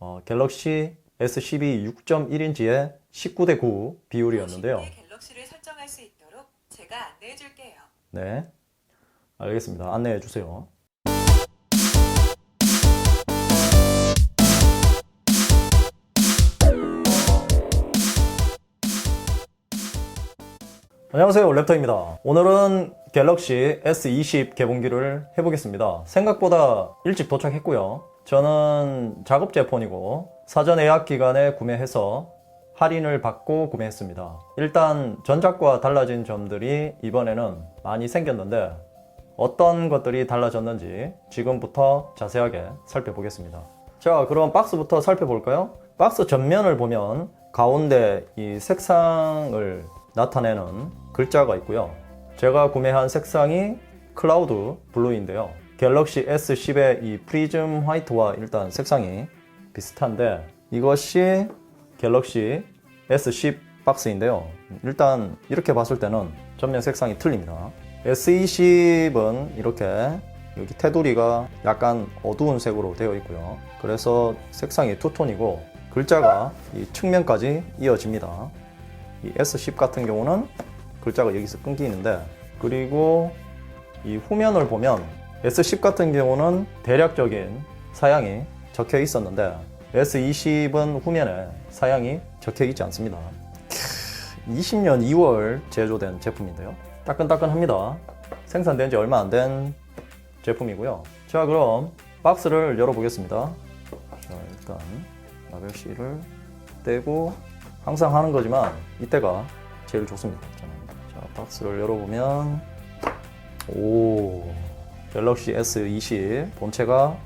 어, 갤럭시 S12 6.1인치의 19대 9 비율이었는데요. 갤럭시를 설정할 수 있도록 제가 안내해 줄게요. 네. 알겠습니다. 안내해 주세요. 안녕하세요. 랩터입니다. 오늘은 갤럭시 S20 개봉기를 해보겠습니다. 생각보다 일찍 도착했고요. 저는 작업제 폰이고 사전 예약 기간에 구매해서 할인을 받고 구매했습니다. 일단 전작과 달라진 점들이 이번에는 많이 생겼는데 어떤 것들이 달라졌는지 지금부터 자세하게 살펴보겠습니다. 자, 그럼 박스부터 살펴볼까요? 박스 전면을 보면 가운데 이 색상을 나타내는 글자가 있고요. 제가 구매한 색상이 클라우드 블루인데요. 갤럭시 S10의 이 프리즘 화이트와 일단 색상이 비슷한데 이것이 갤럭시 S10 박스인데요. 일단 이렇게 봤을 때는 전면 색상이 틀립니다. S20은 이렇게 여기 테두리가 약간 어두운 색으로 되어 있고요. 그래서 색상이 투톤이고 글자가 이 측면까지 이어집니다. 이 S10 같은 경우는 글자가 여기서 끊기는데 그리고 이 후면을 보면 S10 같은 경우는 대략적인 사양이 적혀 있었는데 S20은 후면에 사양이 적혀 있지 않습니다. 20년 2월 제조된 제품인데요. 따끈따끈합니다. 생산된 지 얼마 안 된 제품이고요. 자, 그럼 박스를 열어보겠습니다. 자, 일단 라벨 C를 떼고 항상 하는 거지만 이때가 제일 좋습니다. 자, 박스를 열어보면 오 갤럭시 S20 본체가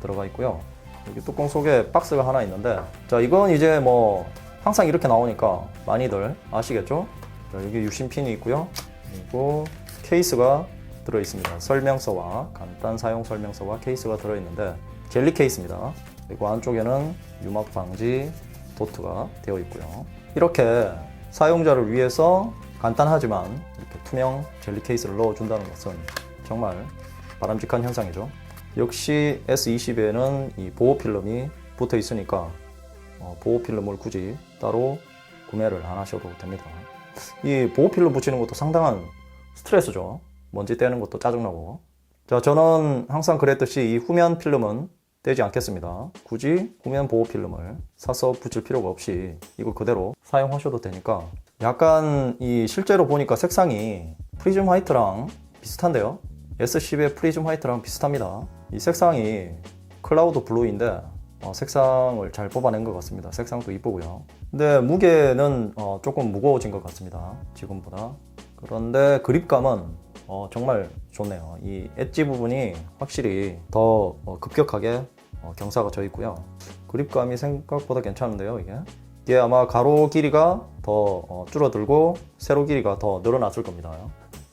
들어가 있고요. 여기 뚜껑 속에 박스가 하나 있는데 자 이건 이제 뭐 항상 이렇게 나오니까 많이들 아시겠죠? 자, 여기 유심핀이 있고요. 그리고 케이스가 들어 있습니다. 설명서와 간단 사용 설명서와 케이스가 들어 있는데 젤리 케이스입니다. 그리고 안쪽에는 유막 방지 도트가 되어 있고요. 이렇게 사용자를 위해서 간단하지만 이렇게 투명 젤리 케이스를 넣어준다는 것은 정말 바람직한 현상이죠. 역시 S20에는 이 보호 필름이 붙어 있으니까 어, 보호 필름을 굳이 따로 구매를 안 하셔도 됩니다. 이 보호 필름 붙이는 것도 상당한 스트레스죠. 먼지 떼는 것도 짜증나고. 자, 저는 항상 그랬듯이 이 후면 필름은 떼지 않겠습니다. 굳이 후면 보호 필름을 사서 붙일 필요가 없이 이거 그대로 사용하셔도 되니까 약간 이 실제로 보니까 색상이 프리즘 화이트랑 비슷한데요. S10의 프리즘 화이트랑 비슷합니다. 이 색상이 클라우드 블루인데 어, 색상을 잘 뽑아낸 것 같습니다. 색상도 이쁘고요. 근데 무게는 어, 조금 무거워진 것 같습니다. 지금보다. 그런데 그립감은 어, 정말 좋네요. 이 엣지 부분이 확실히 더 어, 급격하게 어, 경사가 져 있고요. 그립감이 생각보다 괜찮은데요, 이게. 이게 아마 가로 길이가 더 어, 줄어들고 세로 길이가 더 늘어났을 겁니다.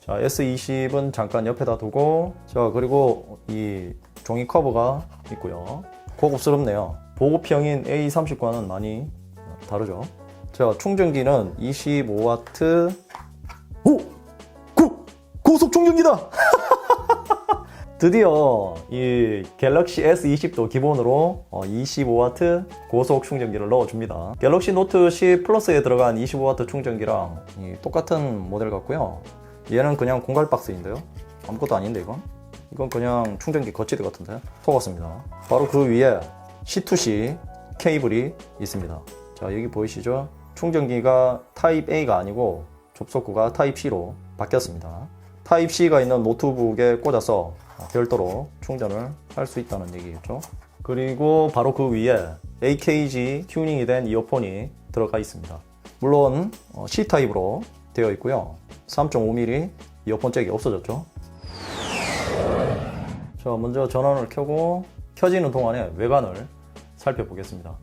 자, S20은 잠깐 옆에다 두고, 자, 그리고 이 종이 커버가 있고요. 고급스럽네요. 보급형인 A30과는 많이 다르죠. 자, 충전기는 25W. 오! 고! 고속 충전기다! 드디어 이 갤럭시 S20도 기본으로 25W 고속 충전기를 넣어줍니다. 갤럭시 노트 10 플러스에 들어간 25W 충전기랑 이 똑같은 모델 같고요. 얘는 그냥 공갈 박스인데요. 아무것도 아닌데 이건? 이건 그냥 충전기 거치대 같은데 속았습니다. 바로 그 위에 C2C 케이블이 있습니다. 자 여기 보이시죠? 충전기가 타입 A가 아니고 접속구가 타입 C로 바뀌었습니다. 타입 C가 있는 노트북에 꽂아서 별도로 충전을 할 수 있다는 얘기겠죠. 그리고 바로 그 위에 AKG 튜닝이 된 이어폰이 들어가 있습니다. 물론 어, C 타입으로 되어 있고요. 3.5mm 이어폰 잭이 없어졌죠. 자, 먼저 전원을 켜고 켜지는 동안에 외관을 살펴보겠습니다.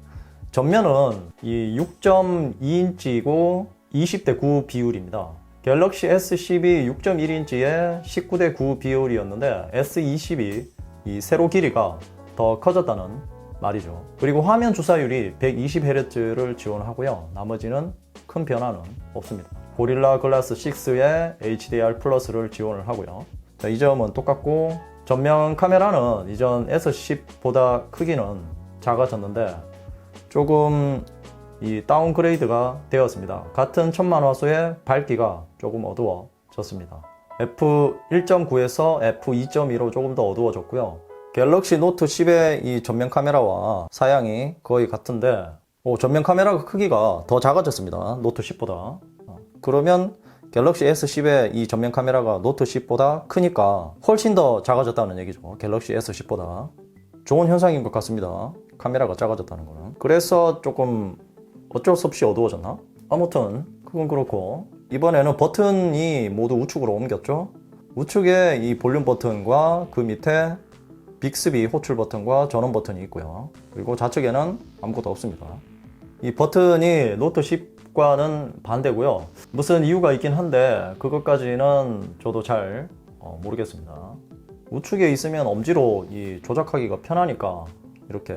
전면은 이 6.2인치고 20대 9 비율입니다. 갤럭시 S10이 6.1인치에 19대 9 비율이었는데 S20이 이 세로 길이가 더 커졌다는 말이죠. 그리고 화면 주사율이 120Hz를 지원하고요. 나머지는 큰 변화는 없습니다. 고릴라 글라스 6에 HDR 플러스를 지원을 하고요. 자, 이 점은 똑같고 전면 카메라는 이전 S10보다 크기는 작아졌는데 조금 이 다운그레이드가 되었습니다. 같은 천만 화소의 밝기가 조금 어두워졌습니다. f1.9에서 f2.2로 조금 더 어두워졌고요. 갤럭시 노트 10의 이 전면 카메라와 사양이 거의 같은데 오, 전면 카메라 크기가 더 작아졌습니다. 노트 10보다. 어, 그러면 갤럭시 S10의 이 전면 카메라가 노트 10보다 크니까 훨씬 더 작아졌다는 얘기죠. 갤럭시 S10보다. 좋은 현상인 것 같습니다. 카메라가 작아졌다는 거는. 그래서 조금 어쩔 수 없이 어두워졌나? 아무튼 그건 그렇고 이번에는 버튼이 모두 우측으로 옮겼죠. 우측에 이 볼륨 버튼과 그 밑에 빅스비 호출 버튼과 전원 버튼이 있고요. 그리고 좌측에는 아무것도 없습니다. 이 버튼이 노트 10 과는 반대고요. 무슨 이유가 있긴 한데 그것까지는 저도 잘 어, 모르겠습니다. 우측에 있으면 엄지로 이 조작하기가 편하니까 이렇게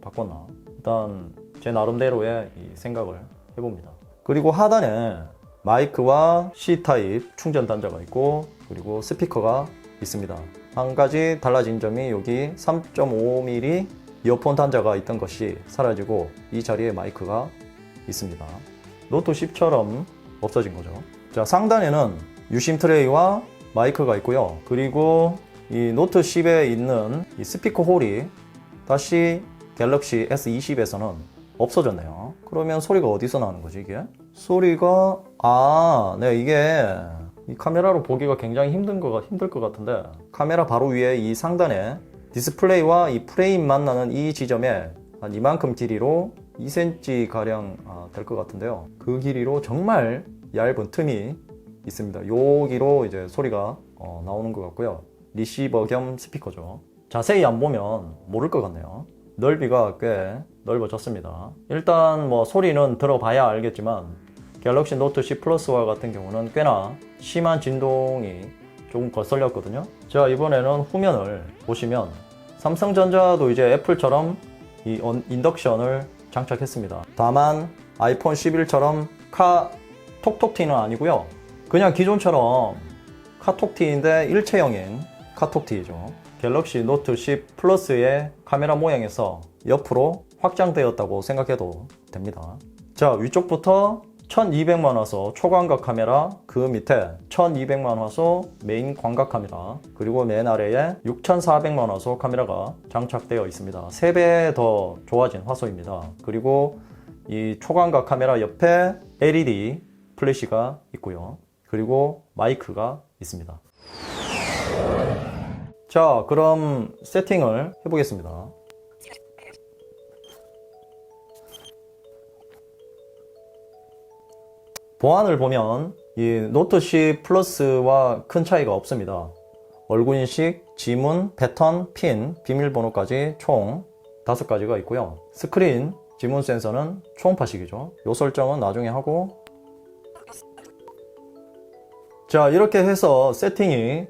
바꿨나. 일단 제 나름대로의 이 생각을 해봅니다. 그리고 하단에 마이크와 C 타입 충전 단자가 있고 그리고 스피커가 있습니다. 한 가지 달라진 점이 여기 3.5mm 이어폰 단자가 있던 것이 사라지고 이 자리에 마이크가 있습니다. 노트 10처럼 없어진 거죠. 자, 상단에는 유심 트레이와 마이크가 있고요. 그리고 이 노트 10에 있는 이 스피커 홀이 다시 갤럭시 S20에서는 없어졌네요. 그러면 소리가 어디서 나는 거지, 이게? 소리가, 아, 네, 이게 이 카메라로 보기가 굉장히 힘든 거, 힘들 것 같은데, 카메라 바로 위에 이 상단에 디스플레이와 이 프레임 만나는 이 지점에 한 이만큼 길이로 2cm 가량 아, 될것 같은데요. 그 길이로 정말 얇은 틈이 있습니다. 여기로 이제 소리가 어, 나오는 것 같고요. 리시버 겸 스피커죠. 자세히 안 보면 모를 것 같네요. 넓이가 꽤 넓어졌습니다. 일단 뭐 소리는 들어봐야 알겠지만 갤럭시 노트 10 플러스와 같은 경우는 꽤나 심한 진동이 조금 거슬렸거든요. 자 이번에는 후면을 보시면 삼성전자도 이제 애플처럼 이 언- 인덕션을 장착했습니다. 다만 아이폰 11처럼 카 톡톡티는 아니고요. 그냥 기존처럼 카톡티인데 일체형인 카톡티죠. 갤럭시 노트 10 플러스의 카메라 모양에서 옆으로 확장되었다고 생각해도 됩니다. 자, 위쪽부터 1200만 화소 초광각 카메라, 그 밑에 1200만 화소 메인 광각 카메라, 그리고 맨 아래에 6400만 화소 카메라가 장착되어 있습니다. 3배 더 좋아진 화소입니다. 그리고 이 초광각 카메라 옆에 LED 플래시가 있고요. 그리고 마이크가 있습니다. 자, 그럼 세팅을 해보겠습니다. 보안을 보면 이 노트 10 플러스와 큰 차이가 없습니다. 얼굴 인식, 지문, 패턴, 핀, 비밀번호까지 총 5가지가 있고요. 스크린, 지문 센서는 초음파식이죠. 이 설정은 나중에 하고 자 이렇게 해서 세팅이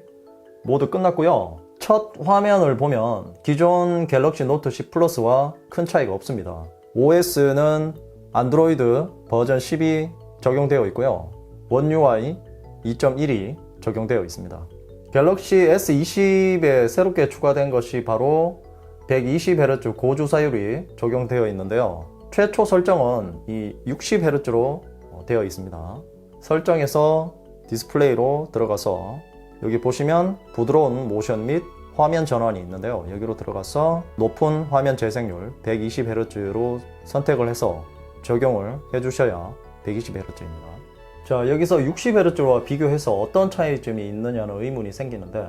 모두 끝났고요. 첫 화면을 보면 기존 갤럭시 노트 10 플러스와 큰 차이가 없습니다. OS는 안드로이드 버전 10이 적용되어 있고요. 원 UI 2.1이 적용되어 있습니다. 갤럭시 S20에 새롭게 추가된 것이 바로 120Hz 고주사율이 적용되어 있는데요. 최초 설정은 이 60Hz로 되어 있습니다. 설정에서 디스플레이로 들어가서 여기 보시면 부드러운 모션 및 화면 전환이 있는데요. 여기로 들어가서 높은 화면 재생률 120Hz로 선택을 해서 적용을 해주셔야 120Hz입니다. 자, 여기서 60Hz와 비교해서 어떤 차이점이 있느냐는 의문이 생기는데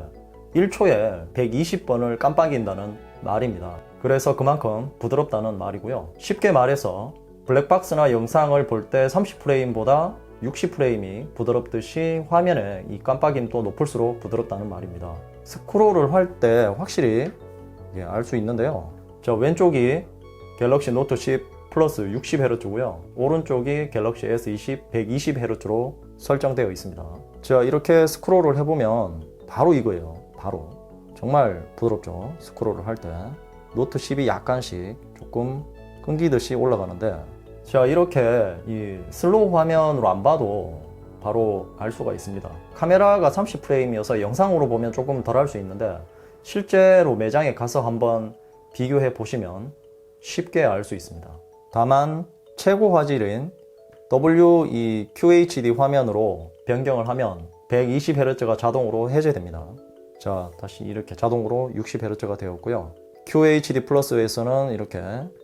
1초에 120번을 깜빡인다는 말입니다. 그래서 그만큼 부드럽다는 말이고요. 쉽게 말해서 블랙박스나 영상을 볼 때 30프레임보다 60프레임이 부드럽듯이 화면에 이 깜빡임도 높을수록 부드럽다는 말입니다. 스크롤을 할 때 확실히 알 수 있는데요. 저 왼쪽이 갤럭시 노트 10 플러스 60Hz고요. 오른쪽이 갤럭시 S20 120Hz로 설정되어 있습니다. 자, 이렇게 스크롤을 해보면 바로 이거예요. 바로. 정말 부드럽죠. 스크롤을 할 때. 노트 10이 약간씩 조금 끊기듯이 올라가는데 자, 이렇게 이 슬로우 화면으로 안 봐도 바로 알 수가 있습니다. 카메라가 30프레임이어서 영상으로 보면 조금 덜 할 수 있는데 실제로 매장에 가서 한번 비교해 보시면 쉽게 알 수 있습니다. 다만 최고 화질인 W 이 QHD 화면으로 변경을 하면 120Hz가 자동으로 해제됩니다. 자, 다시 이렇게 자동으로 60Hz가 되었고요. QHD 플러스에서는 이렇게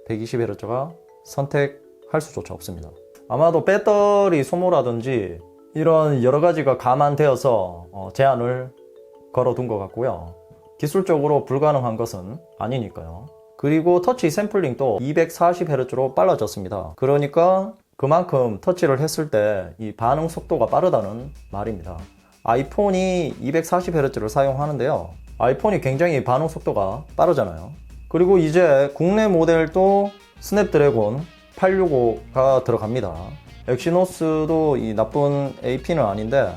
120Hz가 선택할 수조차 없습니다. 아마도 배터리 소모라든지 이런 여러 가지가 감안되어서 어, 제한을 걸어둔 것 같고요. 기술적으로 불가능한 것은 아니니까요. 그리고 터치 샘플링도 240Hz로 빨라졌습니다. 그러니까 그만큼 터치를 했을 때 이 반응 속도가 빠르다는 말입니다. 아이폰이 240Hz를 사용하는데요. 아이폰이 굉장히 반응 속도가 빠르잖아요. 그리고 이제 국내 모델도 스냅드래곤 865가 들어갑니다. 엑시노스도 이 나쁜 AP는 아닌데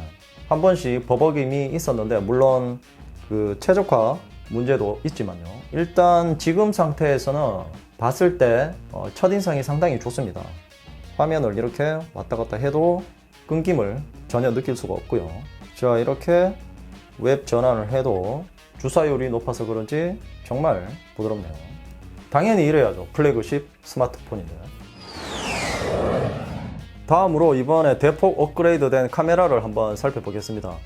한 번씩 버벅임이 있었는데 물론 그 최적화 문제도 있지만요. 일단 지금 상태에서는 봤을 때 어, 첫인상이 상당히 좋습니다. 화면을 이렇게 왔다 갔다 해도 끊김을 전혀 느낄 수가 없고요. 자, 이렇게 웹 전환을 해도 주사율이 높아서 그런지 정말 부드럽네요. 당연히 이래야죠. 플래그십 스마트폰인데. 다음으로 이번에 대폭 업그레이드 된 카메라를 한번 살펴보겠습니다.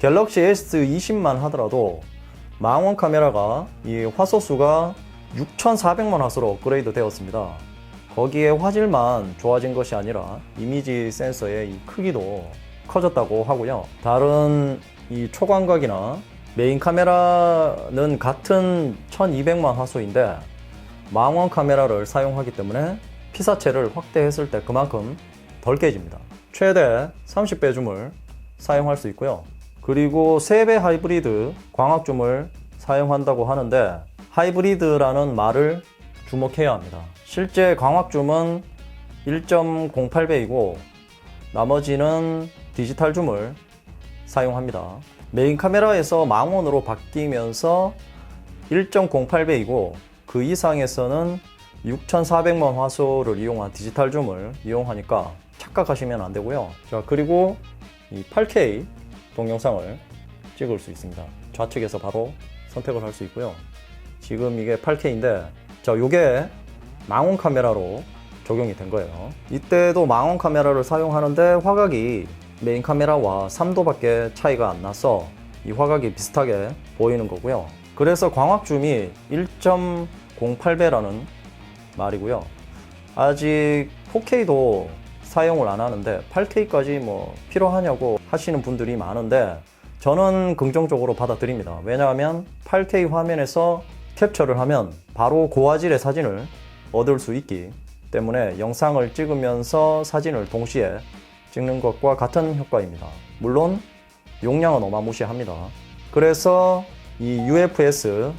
갤럭시 S20만 하더라도 망원 카메라가 이 화소수가 6,400만 화소로 업그레이드 되었습니다. 거기에 화질만 좋아진 것이 아니라 이미지 센서의 이 크기도 커졌다고 하고요. 다른 이 초광각이나 메인 카메라는 같은 1200만 화소인데 망원 카메라를 사용하기 때문에 피사체를 확대했을 때 그만큼 덜 깨집니다. 최대 30배 줌을 사용할 수 있고요. 그리고 3배 하이브리드 광학줌을 사용한다고 하는데 하이브리드라는 말을 주목해야 합니다. 실제 광학줌은 1.08배이고 나머지는 디지털 줌을 사용합니다. 메인 카메라에서 망원으로 바뀌면서 1.08배이고 그 이상에서는 6400만 화소를 이용한 디지털 줌을 이용하니까 착각하시면 안 되고요. 자, 그리고 이 8K 동영상을 찍을 수 있습니다. 좌측에서 바로 선택을 할 수 있고요. 지금 이게 8K인데, 자, 요게 망원 카메라로 적용이 된 거예요. 이때도 망원 카메라를 사용하는데 화각이 메인 카메라와 3도밖에 차이가 안 나서 이 화각이 비슷하게 보이는 거고요. 그래서 광학줌이 1.08배라는 말이고요. 아직 4K도 사용을 안 하는데 8K까지 뭐 필요하냐고 하시는 분들이 많은데 저는 긍정적으로 받아들입니다. 왜냐하면 8K 화면에서 캡처를 하면 바로 고화질의 사진을 얻을 수 있기 때문에 영상을 찍으면서 사진을 동시에 찍는 것과 같은 효과입니다. 물론 용량은 어마무시합니다. 그래서 이 UFS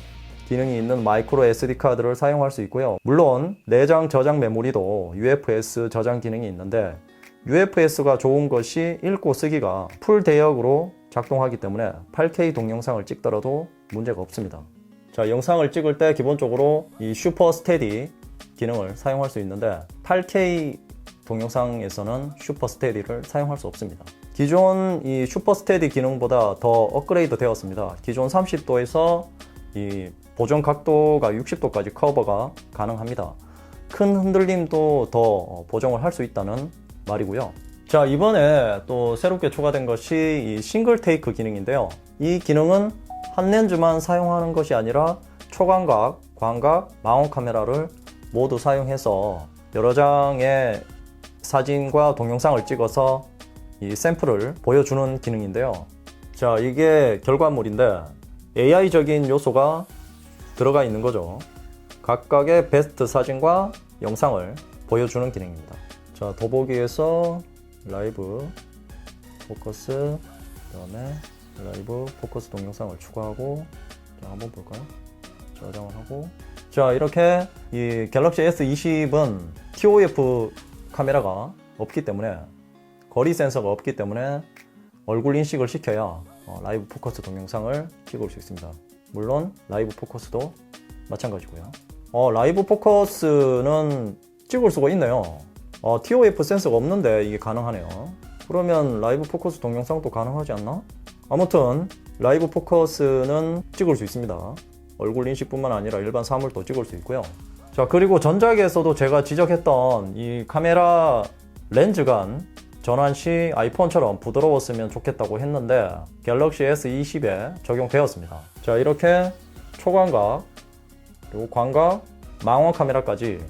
기능이 있는 마이크로 SD 카드를 사용할 수 있고요. 물론 내장 저장 메모리도 UFS 저장 기능이 있는데 UFS가 좋은 것이 읽고 쓰기가 풀 대역으로 작동하기 때문에 8K 동영상을 찍더라도 문제가 없습니다. 자, 영상을 찍을 때 기본적으로 이 슈퍼 스테디 기능을 사용할 수 있는데 8K 동영상에서는 슈퍼 스테디를 사용할 수 없습니다. 기존 이 슈퍼 스테디 기능보다 더 업그레이드 되었습니다. 기존 30도에서 이 보정 각도가 60도까지 커버가 가능합니다. 큰 흔들림도 더 보정을 할 수 있다는 말이고요. 자, 이번에 또 새롭게 추가된 것이 이 싱글 테이크 기능인데요. 이 기능은 한 렌즈만 사용하는 것이 아니라 초광각, 광각, 망원 카메라를 모두 사용해서 여러 장의 사진과 동영상을 찍어서 이 샘플을 보여주는 기능인데요. 자, 이게 결과물인데 AI적인 요소가 들어가 있는 거죠. 각각의 베스트 사진과 영상을 보여주는 기능입니다. 자, 더보기에서 라이브 포커스, 그다음에 라이브 포커스 동영상을 추가하고 자, 한번 볼까요? 저장을 하고 자, 이렇게 이 갤럭시 S20은 TOF 카메라가 없기 때문에 거리 센서가 없기 때문에 얼굴 인식을 시켜야 어, 라이브 포커스 동영상을 찍을 수 있습니다. 물론 라이브 포커스도 마찬가지고요. 어, 라이브 포커스는 찍을 수가 있네요. 어, TOF 센서가 없는데 이게 가능하네요. 그러면 라이브 포커스 동영상도 가능하지 않나? 아무튼 라이브 포커스는 찍을 수 있습니다. 얼굴 인식뿐만 아니라 일반 사물도 찍을 수 있고요. 자, 그리고 전작에서도 제가 지적했던 이 카메라 렌즈 간 전환 시 아이폰처럼 부드러웠으면 좋겠다고 했는데 갤럭시 S20에 적용되었습니다. 자, 이렇게 초광각, 그리고 광각, 망원 카메라까지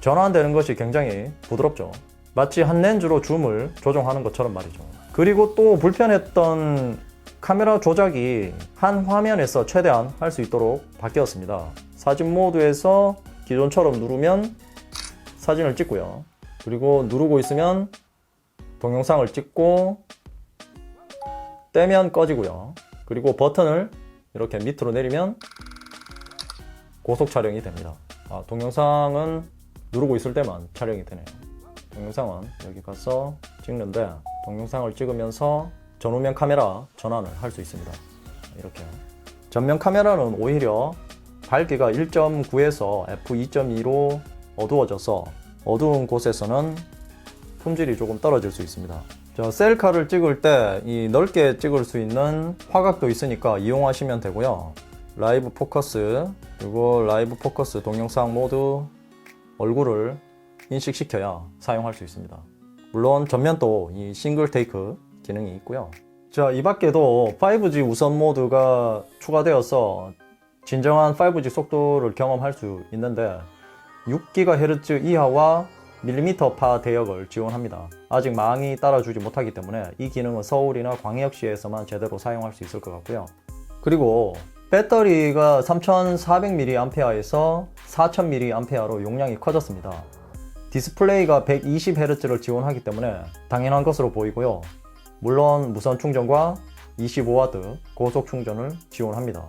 전환되는 것이 굉장히 부드럽죠. 마치 한 렌즈로 줌을 조정하는 것처럼 말이죠. 그리고 또 불편했던 카메라 조작이 한 화면에서 최대한 할 수 있도록 바뀌었습니다. 사진 모드에서 기존처럼 누르면 사진을 찍고요. 그리고 누르고 있으면 동영상을 찍고 떼면 꺼지고요. 그리고 버튼을 이렇게 밑으로 내리면 고속 촬영이 됩니다. 아, 동영상은 누르고 있을 때만 촬영이 되네요. 동영상은 여기 가서 찍는데 동영상을 찍으면서 전후면 카메라 전환을 할 수 있습니다. 이렇게 전면 카메라는 오히려 밝기가 1.9에서 f2.2로 어두워져서 어두운 곳에서는 품질이 조금 떨어질 수 있습니다. 저 셀카를 찍을 때 이 넓게 찍을 수 있는 화각도 있으니까 이용하시면 되고요. 라이브 포커스 그리고 라이브 포커스 동영상 모두 얼굴을 인식시켜야 사용할 수 있습니다. 물론 전면도 이 싱글 테이크 기능이 있고요. 자, 이 밖에도 5G 우선 모드가 추가되어서 진정한 5G 속도를 경험할 수 있는데 6GHz 이하와 밀리미터파 대역을 지원합니다. 아직 망이 따라주지 못하기 때문에 이 기능은 서울이나 광역시에서만 제대로 사용할 수 있을 것 같고요. 그리고 배터리가 3400mAh에서 4000mAh로 용량이 커졌습니다. 디스플레이가 120Hz를 지원하기 때문에 당연한 것으로 보이고요. 물론 무선 충전과 25W 고속 충전을 지원합니다.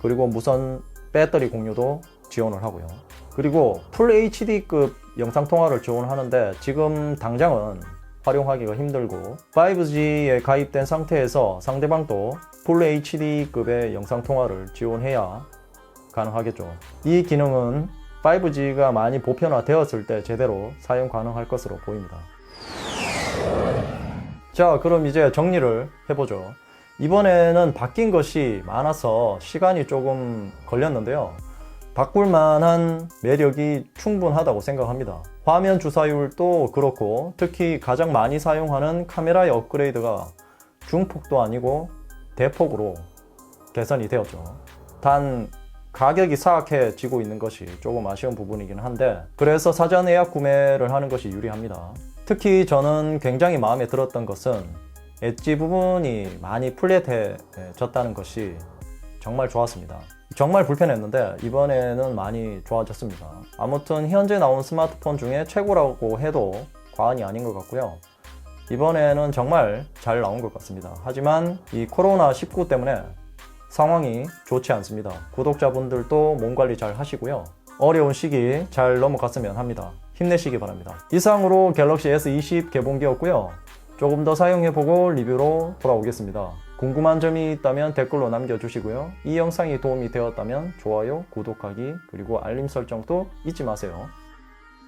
그리고 무선 배터리 공유도 지원을 하고요. 그리고 풀 HD급 영상 통화를 지원하는데 지금 당장은 활용하기가 힘들고 5G에 가입된 상태에서 상대방도 풀 HD급의 영상 통화를 지원해야 가능하겠죠. 이 기능은 5G가 많이 보편화되었을 때 제대로 사용 가능할 것으로 보입니다. 자, 그럼 이제 정리를 해보죠. 이번에는 바뀐 것이 많아서 시간이 조금 걸렸는데요. 바꿀 만한 매력이 충분하다고 생각합니다. 화면 주사율도 그렇고 특히 가장 많이 사용하는 카메라의 업그레이드가 중폭도 아니고 대폭으로 개선이 되었죠. 단 가격이 사악해지고 있는 것이 조금 아쉬운 부분이긴 한데 그래서 사전 예약 구매를 하는 것이 유리합니다. 특히 저는 굉장히 마음에 들었던 것은 엣지 부분이 많이 플랫해졌다는 것이 정말 좋았습니다. 정말 불편했는데 이번에는 많이 좋아졌습니다. 아무튼 현재 나온 스마트폰 중에 최고라고 해도 과언이 아닌 것 같고요. 이번에는 정말 잘 나온 것 같습니다. 하지만 이 코로나19 때문에 상황이 좋지 않습니다. 구독자분들도 몸 관리 잘 하시고요. 어려운 시기 잘 넘어갔으면 합니다. 힘내시기 바랍니다. 이상으로 갤럭시 S20 개봉기였고요. 조금 더 사용해보고 리뷰로 돌아오겠습니다. 궁금한 점이 있다면 댓글로 남겨주시고요. 이 영상이 도움이 되었다면 좋아요, 구독하기, 그리고 알림 설정도 잊지 마세요.